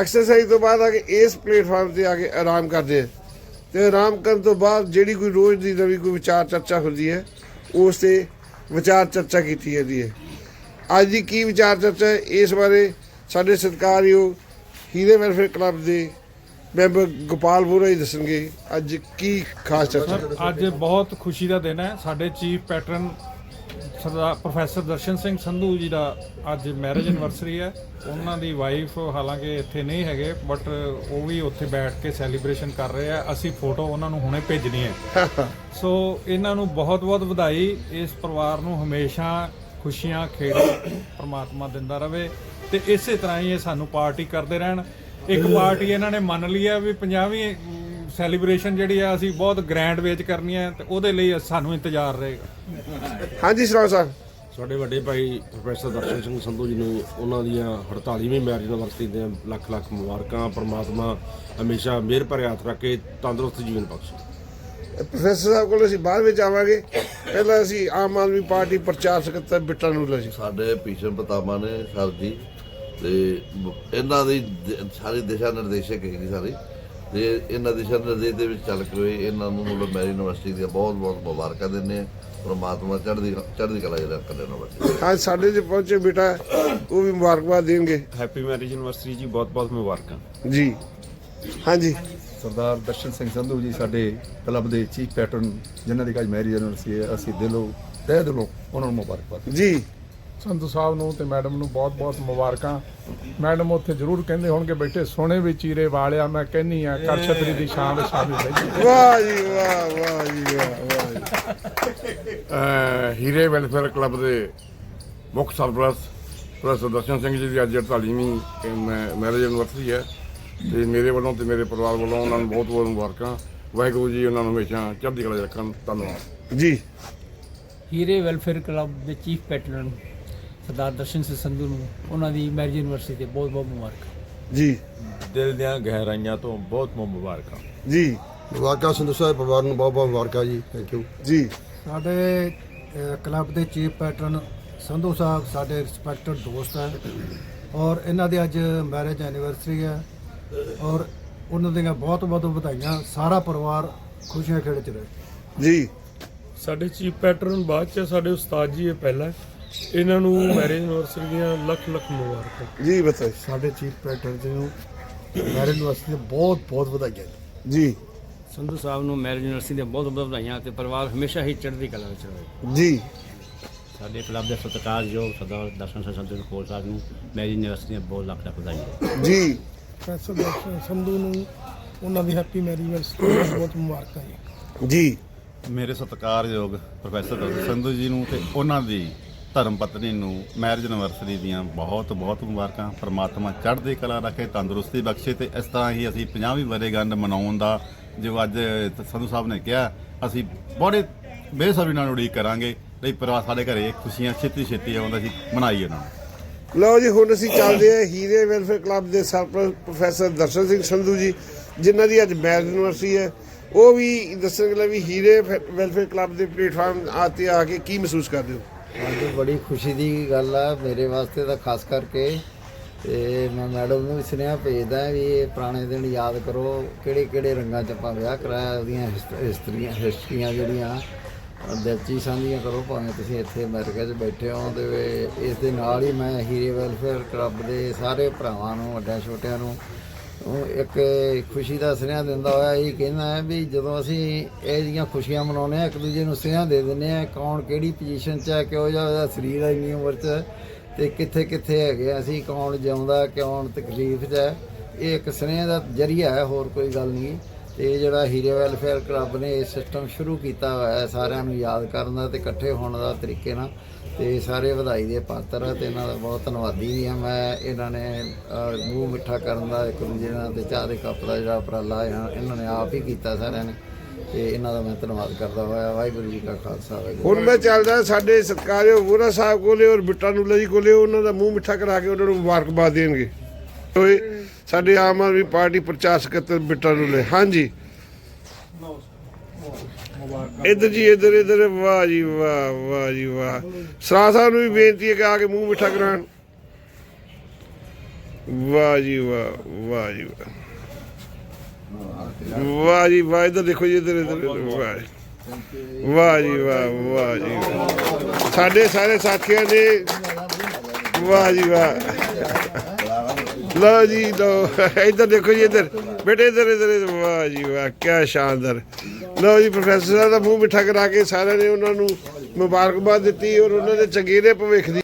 Exercise ਤੋਂ ਬਾਅਦ ਆ ਕੇ ਇਸ ਪਲੇਟਫਾਰਮ ਤੇ ਆ ਕੇ ਆਰਾਮ ਕਰਦੇ ਆ। ਤੇ ਆਰਾਮ ਕਰਨ ਤੋਂ ਬਾਅਦ ਜਿਹੜੀ ਕੋਈ ਰੋਜ਼ ਦੀ ਨਵੀਂ ਕੋਈ ਵਿਚਾਰ ਚਰਚਾ ਹੁੰਦੀ ਹੈ, ਉਸ ਤੇ ਵਿਚਾਰ ਚਰਚਾ ਕੀਤੀ ਜਾਂਦੀ ਹੈ। ਅੱਜ ਦੀ ਕੀ ਵਿਚਾਰ ਚਰਚਾ ਹੈ, ਇਸ ਬਾਰੇ ਸਾਡੇ ਸਤਿਕਾਰਯੋਗ ਹੀਰੇ ਵੈਲਫੇਅਰ ਕਲੱਬ ਦੇ ਮੈਂਬਰ ਗੋਪਾਲ ਬੋਰਾ ਹੀ ਦੱਸਣਗੇ ਅੱਜ ਕੀ ਖਾਸ ਚਰਚਾ। ਅੱਜ ਬਹੁਤ ਖੁਸ਼ੀ ਦਾ ਦਿਨ ਹੈ। ਸਾਡੇ chief patron Sardar professor Darshan Singh Sandhu ji ਦਾ ਅੱਜ ਮੈਰਿਜ ਐਨਵਰਸਰੀ ਹੈ। ਉਹਨਾਂ ਦੀ ਵਾਈਫ ਹਾਲਾਂਕਿ ਇੱਥੇ ਨਹੀਂ ਹੈਗੇ ਬਟ ਉਹ ਵੀ ਉੱਥੇ ਬੈਠ ਕੇ ਸੈਲੀਬ੍ਰੇਸ਼ਨ ਕਰ ਰਹੇ ਆ। ਅਸੀਂ ਫੋਟੋ ਉਹਨਾਂ ਨੂੰ ਹੁਣੇ ਭੇਜਣੀ ਹੈ। ਸੋ ਇਹਨਾਂ ਨੂੰ ਬਹੁਤ-ਬਹੁਤ ਵਧਾਈ। ਇਸ ਪਰਿਵਾਰ ਨੂੰ ਹਮੇਸ਼ਾ ਖੁਸ਼ੀਆਂ ਖੇੜੇ ਪ੍ਰਮਾਤਮਾ ਦਿੰਦਾ ਰਵੇ ਤੇ ਇਸੇ ਤਰ੍ਹਾਂ ਹੀ ਇਹ ਸਾਨੂੰ ਪਾਰਟੀ ਕਰਦੇ ਰਹਿਣ। ਇੱਕ ਪਾਰਟੀ ਇਹਨਾਂ ਨੇ ਮੰਨ ਲਈ ਹੈ ਵੀ 50ਵੀਂ ਸੈਲੀਬ੍ਰੇਸ਼ਨ ਜਿਹੜੀ ਆ ਅਸੀਂ ਬਹੁਤ ਗ੍ਰੈਂਡ ਵੇਚ ਕਰਨੀ ਹੈ ਤੇ ਉਹਦੇ ਲਈ ਸਾਨੂੰ ਇੰਤਜ਼ਾਰ ਰਹੇਗਾ। ਹਾਂਜੀ ਸਰਾਜ ਸਾਹਿਬ। ਸਾਡੇ ਵੱਡੇ ਭਾਈ ਪ੍ਰੋਫੈਸਰ ਦਰਸ਼ਨ ਸਿੰਘ ਸੰਧੂ ਜੀ ਨੂੰ ਉਹਨਾਂ ਦੀਆਂ 48ਵੀਂ ਮੈਰਿਜ ਯੂਨੀਵਰਸਿਟੀ ਦੇ ਲੱਖ ਲੱਖ ਮੁਬਾਰਕਾਂ ਪ੍ਰਮਾਤਮਾ ਹਮੇਸ਼ਾ ਮਿਹਰ ਭਰੇ ਹੱਥ ਰੱਖ ਕੇ ਤੰਦਰੁਸਤ ਜੀਵਨ ਬਖਸ਼ੇ। ਪ੍ਰੋਫੈਸਰ ਸਾਹਿਬ ਕੋਲ ਅਸੀਂ ਬਾਅਦ ਵਿੱਚ ਆਵਾਂਗੇ। ਪਹਿਲਾਂ ਅਸੀਂ ਆਮ ਆਦਮੀ ਪਾਰਟੀ ਪ੍ਰਚਾਰ ਸਕੱਤਰ ਬਿੱਟਾ ਨੂਲਾ ਜੀ। ਸਾਡੇ ਭੀਸ਼ਮ ਪਤਾਮਾ ਨੇ ਸਰ ਜੀ ਤੇ ਇਹਨਾਂ ਦੀ ਦ- ਸਾਰੀ ਦਿਸ਼ਾ ਨਿਰਦੇਸ਼ਕ ਹੈਗੀ ਸਾਰੀ। ਤੇ ਇਹਨਾਂ ਦਿਸ਼ਾ ਨਿਰਦੇਸ਼ ਦੇ ਵਿੱਚ ਚੱਲ ਕੇ ਹੋਏ ਇਹਨਾਂ ਨੂੰ ਮਤਲਬ ਮੈਰੀ ਯੂਨੀਵਰਸਿਟੀ ਦੀਆਂ ਬਹੁਤ ਬਹੁਤ ਮੁਬਾਰਕਾਂ ਦਿੰਦੇ ਆ ਪਰਮਾਤਮਾ ਚੜ੍ਹਦੀ ਚੜ੍ਹਦੀ ਕਲਾ ਜਿਹੜਾ ਰੱਖਣ ਇਹਨਾਂ ਬੱਚੇ। ਅੱਜ ਸਾਡੇ ਜੇ ਪਹੁੰਚੇ ਬੇਟਾ ਉਹ ਵੀ ਮੁਬਾਰਕਬਾਦ ਦੇਣਗੇ। ਹੈਪੀ ਮੈਰਿਜ ਯੂਨੀਵਰਸਿਟੀ ਜੀ ਬਹੁਤ ਬਹੁਤ ਮੁਬਾਰਕਾਂ। ਜੀ। ਹਾਂਜੀ। ਸਰਦਾਰ ਦਰਸ਼ਨ ਸਿੰਘ ਸੰਧੂ ਜੀ ਸਾਡੇ ਕਲੱਬ ਦੇ ਚੀਫ ਪੈਟਰਨ ਜਿਨ੍ਹਾਂ ਦੀ ਅੱਜ ਮੈਰਿਜ ਐਨਵਰਸਰੀ ਹੈ ਅਸੀਂ ਦਿਲੋਂ ਤਹਿ ਦਿਲੋਂ ਉਹਨਾਂ ਨੂੰ ਮੁਬਾਰਕਬਾਦ। ਜੀ। ਸੰਧੂ ਸਾਹਿਬ ਨੂੰ ਤੇ ਮੈਡਮ ਨੂੰ ਬਹੁਤ-ਬਹੁਤ ਮੁਬਾਰਕਾਂ। ਮੈਡਮ ਉੱਥੇ ਜ਼ਰੂਰ ਕਹਿੰਦੇ ਹੋਣਗੇ ਬੈਠੇ ਸੋਹਣੇ ਵੀ ਚੀਰੇ ਵਾਲਿਆ ਮੈਂ ਕਹਿੰਨੀ ਆ ਕਰ ਛਤਰੀ ਦੀ ਛਾਂ ਦੇ ਸ਼ਾਮਿਲ ਬੈਠੇ ਵਾਹ ਜੀ ਵਾਹ ਵਾਹ ਜੀ ਵਾਹ ਵਾਹ ਜੀ। ਅਹ ਹੀਰੇ ਵੈਲਫੇਅਰ ਕਲੱਬ ਦੇ ਮੁੱਖ ਸਰਪ੍ਰਸਤ ਪ੍ਰੋਫੈਸਰ ਦਰਸ਼ਨ ਸਿੰਘ ਜੀ ਦੀ ਅੱਜ 48ਵੀਂ ਮੈਰਿਜ ਐਨਵਰਸਰੀ ਹੈ। ਤੇ ਮੇਰੇ ਵੱਲੋਂ ਤੇ ਮੇਰੇ ਪਰਿਵਾਰ ਵੱਲੋਂ ਉਹਨਾਂ ਨੂੰ ਬਹੁਤ ਬਹੁਤ ਮੁਬਾਰਕਾਂ। ਵਾਹਿਗੁਰੂ ਜੀ ਉਹਨਾਂ ਨੂੰ ਹਮੇਸ਼ਾ ਚੜ੍ਹਦੀ ਕਲਾ ਰੱਖਣ। ਧੰਨਵਾਦ। ਜੀ। ਹੀਰੇ ਵੈਲਫੇਅਰ ਕਲੱਬ ਦੇ ਚੀਫ ਪੈਟਰਨ ਸਰਦਾਰ ਦਰਸ਼ਨ ਸਿੰਘ ਸੰਧੂ ਨੂੰ ਉਹਨਾਂ ਦੀ ਮੈਰਿਜ ਯੂਨੀਵਰਸਿਟੀ ਤੇ ਬਹੁਤ ਬਹੁਤ ਮੁਬਾਰਕਾਂ। ਜੀ। ਦਿਲ ਦੀਆਂ ਗਹਿਰਾਈਆਂ ਤੋਂ ਬਹੁਤ ਬਹੁਤ ਮੁਬਾਰਕਾਂ। ਜੀ। ਮੁਬਾਰਕਾਂ ਸੰਧੂ ਸਾਹਿਬ ਪਰਿਵਾਰ ਨੂੰ ਬਹੁਤ ਬਹੁਤ ਮੁਬਾਰਕਾਂ ਜੀ ਥੈਂਕ ਯੂ ਜੀ। ਸਾਡੇ ਕਲੱਬ ਦੇ ਚੀਫ ਪੈਟਰਨ ਸੰਧੂ ਸਾਹਿਬ ਸਾਡੇ ਰਿਸਪੈਕਟਡ ਦੋਸਤ ਹੈ। ਔਰ ਇਹਨਾਂ ਦੀ ਅੱਜ ਮੈਰਿਜ ਐਨੀਵਰਸਰੀ ਹੈ। ਔਰ ਉਹਨਾਂ ਦੀਆਂ ਬਹੁਤ ਬਹੁਤ ਵਧਾਈਆਂ ਸਾਰਾ ਪਰਿਵਾਰ ਖੁਸ਼ੀਆਂ ਖੇੜੇ ਚ ਰਹੇ। ਜੀ। ਸਾਡੇ ਚੀਫ ਪੈਟਰਨ ਬਾਅਦ ਚ ਸਾਡੇ ਉਸਤਾਦ ਜੀ ਇਹ ਪਹਿਲਾ ਇਹਨਾਂ ਨੂੰ ਮੈਰਿਜ ਐਨਵਰਸਰੀ ਦੀਆਂ ਲੱਖ ਲੱਖ ਮੁਬਾਰਕਾਂ। ਜੀ ਬਤਾਈ। ਸਾਡੇ ਚੀਫ ਪੈਟਰਨ ਜੀ ਨੂੰ ਮੈਰਿਜ ਯੂਨੀਵਰਸਿਟੀ ਦੇ ਬਹੁਤ ਬਹੁਤ ਵਧਾਈਆਂ ਜੀ। ਸੰਧੂ ਸਾਹਿਬ ਨੂੰ ਮੈਰਿਜ ਯੂਨੀਵਰਸਿਟੀ ਦੀਆਂ ਬਹੁਤ ਬਹੁਤ ਵਧਾਈਆਂ ਤੇ ਪਰਿਵਾਰ ਹਮੇਸ਼ਾ ਹੀ ਚੜ੍ਹਦੀ ਕਲਾ ਵਿੱਚ ਰਹੇ। ਜੀ। ਸਾਡੇ ਕਲੱਬ ਦੇ ਸਤਿਕਾਰਯੋਗ ਸਰਦਾਰ ਦਰਸ਼ਨ ਸਿੰਘ ਸੰਧੂ ਕੋਲ ਸਾਹਿਬ ਨੂੰ ਮੈਰਿਜ ਯੂਨੀਵਰਸਿਟੀ ਦੀਆਂ ਬਹੁਤ ਲੱਖ ਲੱਖ ਵਧਾਈਆਂ। ਜੀ। ਪ੍ਰੋਫੈਸਰ ਦਰਸ਼ਨ ਸੰਧੂ ਨੂੰ ਉਹਨਾਂ ਦੀ ਹੈਪੀ ਮੈਰਿਜ ਐਨਵਰਸਰੀ ਬਹੁਤ ਮੁਬਾਰਕਾਂ ਜੀ। ਜੀ। ਮੇਰੇ ਸਤਿਕਾਰਯੋਗ ਪ੍ਰੋਫੈਸਰ ਦਰਸ਼ਨ ਸੰਧੂ ਜੀ ਨੂੰ ਤੇ ਉਹਨਾਂ ਦੀ ਧਰਮ ਪਤਨੀ ਨੂੰ ਮੈਰਿਜ ਐਨਵਰਸਰੀ ਦੀਆਂ ਬਹੁਤ ਬਹੁਤ ਮੁਬਾਰਕਾਂ। ਪ੍ਰਮਾਤਮਾ ਚੜ੍ਹਦੇ ਕਲਾ ਰੱਖੇ, ਤੰਦਰੁਸਤੀ ਬਖਸ਼ੇ ਤੇ ਇਸ ਤਰ੍ਹਾਂ ਹੀ ਅਸੀਂ 50ਵੀਂ ਵਰੇਗੰਢ ਮਨਾਉਣ ਦਾ ਜੋ ਅੱਜ ਸੰਧੂ ਸਾਹਿਬ ਨੇ ਕਿਹਾ, ਅਸੀਂ ਬੜੇ ਬੇਸਬਰੀ ਨਾਲ ਉਡੀਕ ਕਰਾਂਗੇ। ਲਈ ਪਰਿਵਾਰ ਸਾਡੇ ਘਰੇ ਖੁਸ਼ੀਆਂ ਛੇਤੀ ਛੇਤੀ ਆਉਂਦਾ ਸੀ ਮਨਾਈਏ ਉਹਨਾਂ ਨੂੰ। ਲਓ ਜੀ, ਹੁਣ ਅਸੀਂ ਚੱਲਦੇ ਹਾਂ ਹੀਰੇ ਵੈਲਫੇਅਰ ਕਲੱਬ ਦੇ ਸਰਪ੍ਰਸਤ ਪ੍ਰੋਫੈਸਰ ਦਰਸ਼ਨ ਸਿੰਘ ਸੰਧੂ ਜੀ, ਜਿਨ੍ਹਾਂ ਦੀ ਅੱਜ ਮੈਰਿਜ ਯੂਨੀਵਰਸਿਟੀ ਹੈ। ਉਹ ਵੀ ਦੱਸਣਗੇ ਵੀ ਹੀਰੇ ਵੈਲਫੇਅਰ ਕਲੱਬ ਦੇ ਪਲੇਟਫਾਰਮ ਆਤੇ ਆ ਕੇ ਕੀ ਮਹਿਸੂਸ ਕਰਦੇ ਹੋ? ਅੱਜ ਬੜੀ ਖੁਸ਼ੀ ਦੀ ਗੱਲ ਆ, ਮੇਰੇ ਵਾਸਤੇ ਤਾਂ ਖਾਸ ਕਰਕੇ, ਤੇ ਮੈਂ ਮੈਡਮ ਨੂੰ ਵੀ ਸੁਨੇਹਾ ਭੇਜਦਾ ਵੀ ਇਹ ਪੁਰਾਣੇ ਦਿਨ ਯਾਦ ਕਰੋ, ਕਿਹੜੇ ਕਿਹੜੇ ਰੰਗਾਂ 'ਚ ਆਪਾਂ ਵਿਆਹ ਕਰਾਇਆ, ਉਹਦੀਆਂ ਹਿਸਟ- ਹਿਸਟਰੀਆਂ ਹਿਸਟਰੀਆਂ ਜਿਹੜੀਆਂ ਦਿਲਚੀ ਸਾਂਝੀਆਂ ਕਰੋ, ਭਾਵੇਂ ਤੁਸੀਂ ਇੱਥੇ ਅਮਰੀਕਾ 'ਚ ਬੈਠੇ ਹੋ, ਤੇ ਇਸ ਦੇ ਨਾਲ ਹੀ ਮੈਂ ਹੀਰੇ ਵੈਲਫੇਅਰ ਕਲੱਬ ਦੇ ਸਾਰੇ ਭਰਾਵਾਂ ਨੂੰ ਵੱਡਿਆਂ ਛੋਟਿਆਂ ਨੂੰ ਇੱਕ ਖੁਸ਼ੀ ਦਾ ਸੁਨੇਹਾ ਦਿੰਦਾ ਹੋਇਆ ਇਹ ਕਹਿੰਦਾ ਹੈ ਵੀ ਜਦੋਂ ਅਸੀਂ ਇਹ ਜੀਆਂ ਖੁਸ਼ੀਆਂ ਮਨਾਉਂਦੇ ਆ ਇੱਕ ਦੂਜੇ ਨੂੰ ਸੁਨੇਹਾ ਦੇ ਦਿੰਦੇ ਆ ਕੌਣ ਕਿਹੜੀ ਪੋਜੀਸ਼ਨ 'ਚ ਹੈ ਕਿਹੋ ਜਿਹਾ ਉਹਦਾ ਸਰੀਰ ਹੈ ਇੰਨੀ ਉਮਰ 'ਚ ਹੈ, ਤੇ ਕਿੱਥੇ ਕਿੱਥੇ ਹੈਗੇ ਆ ਅਸੀਂ ਕੌਣ ਜਿਉਂਦਾ ਕੌਣ ਤਕਲੀਫ 'ਚ ਹੈ ਇਹ ਇੱਕ ਸੁਨੇਹੇ ਦਾ ਜਰੀਆ ਹੈ ਹੋਰ ਕੋਈ ਗੱਲ ਨਹੀਂ। ਤੇ ਇਹ ਜਿਹੜਾ ਹੀਰੇ ਵੈਲਫੇਅਰ ਕਲੱਬ ਨੇ ਇਹ ਸਿਸਟਮ ਸ਼ੁਰੂ ਕੀਤਾ ਹੋਇਆ ਹੈ ਸਾਰਿਆਂ ਨੂੰ ਯਾਦ ਕਰਨ ਦਾ ਤੇ ਇਕੱਠੇ ਹੋਣ ਦਾ ਤਰੀਕੇ ਨਾਲ। ਤੇ ਸਾਰੇ ਵਧਾਈ ਦੇ ਪਾਤਰ ਆ ਤੇ ਇਹਨਾਂ ਦਾ ਬਹੁਤ ਧੰਨਵਾਦੀ ਵੀ ਆ ਮੈਂ ਇਹਨਾਂ ਨੇ ਮੂੰਹ ਮਿੱਠਾ ਕਰਨ ਦਾ ਇੱਕ ਦੂਜੇ ਨਾਲ ਤੇ ਚਾਹ ਦੇ ਕੱਪ ਦਾ ਜਿਹੜਾ ਉਪਰਾਲਾ ਹੈ ਇਹਨਾਂ ਨੇ ਆਪ ਹੀ ਕੀਤਾ ਸਾਰਿਆਂ ਨੇ। ਤੇ ਇਹਨਾਂ ਦਾ ਮੈਂ ਧੰਨਵਾਦ ਕਰਦਾ ਹੋਇਆ। ਵਾਹਿਗੁਰੂ ਜੀ ਕਾ ਖਾਲਸਾ ਵਾਹਿਗੁਰੂ ਹੁਣ ਮੈਂ ਚੱਲਦਾ ਸਾਡੇ ਸਤਿਕਾਰਯੋਗ ਵੋਰਾ ਸਾਹਿਬ ਕੋਲੇ ਔਰ ਬਿੱਟਾ ਨੂਲਾ ਜੀ ਕੋਲੇ ਉਹਨਾਂ ਦਾ ਮੂੰਹ ਮਿੱਠਾ ਕਰਾ ਕੇ ਉਹਨਾਂ ਨੂੰ ਮੁਬਾਰਕਬਾਦ ਦੇਣਗੇ। ਹੋਏ ਸਾਡੇ ਆਮ ਆਦਮੀ ਪਾਰਟੀ ਪ੍ਰਚਾਰ ਸਕੱਤਰ ਬਿੱਟਾ ਨੂਲੇ ਹਾਂਜੀ। ਇੱਧਰ ਜੀ, ਇੱਧਰ ਇੱਧਰ। ਵਾਹ ਜੀ, ਵਾਹ ਵਾਹ ਜੀ, ਵਾਹ। ਸਰਾ ਸਾਹਿਬ ਨੂੰ ਵੀ ਬੇਨਤੀ ਹੈ ਕਿ ਆ ਕੇ ਮੂੰਹ ਮਿੱਠਾ ਕਰਾਉਣ। ਵਾਹ ਜੀ, ਵਾਹ ਵਾਹ ਜੀ, ਵਾਹ। ਵਾਹ ਜੀ, ਵਾਹ। ਇਧਰ ਦੇਖੋ ਜੀ, ਇਧਰ ਇਧਰ ਵਾਹ ਜੀ। ਵਾਹ ਜੀ, ਵਾਹ ਵਾਹ ਜੀ, ਵਾਹ। ਸਾਡੇ ਸਾਰੇ ਸਾਥੀਆਂ ਨੇ ਵਾਹ ਜੀ, ਵਾਹ। ਲਓ ਜੀ, ਲਓ। ਇੱਧਰ ਦੇਖੋ ਜੀ, ਇੱਧਰ। ਬੇਟੇ, ਇਧਰ ਇਧਰ ਵਾਹ ਜੀ ਵਾਹ ਕੀ ਸ਼ਾਨਦਾਰ। ਲਓ ਜੀ ਪ੍ਰੋਫੈਸਰ ਸਾਹਿਬ ਦਾ ਮੂੰਹ ਮਿੱਠਾ ਕਰਾ ਕੇ ਸਾਰਿਆਂ ਨੇ ਉਹਨਾਂ ਨੂੰ ਮੁਬਾਰਕਬਾਦ ਦਿੱਤੀ ਔਰ ਉਹਨਾਂ ਦੇ ਚੰਗੇਰੇ ਭਵਿੱਖ ਦੀ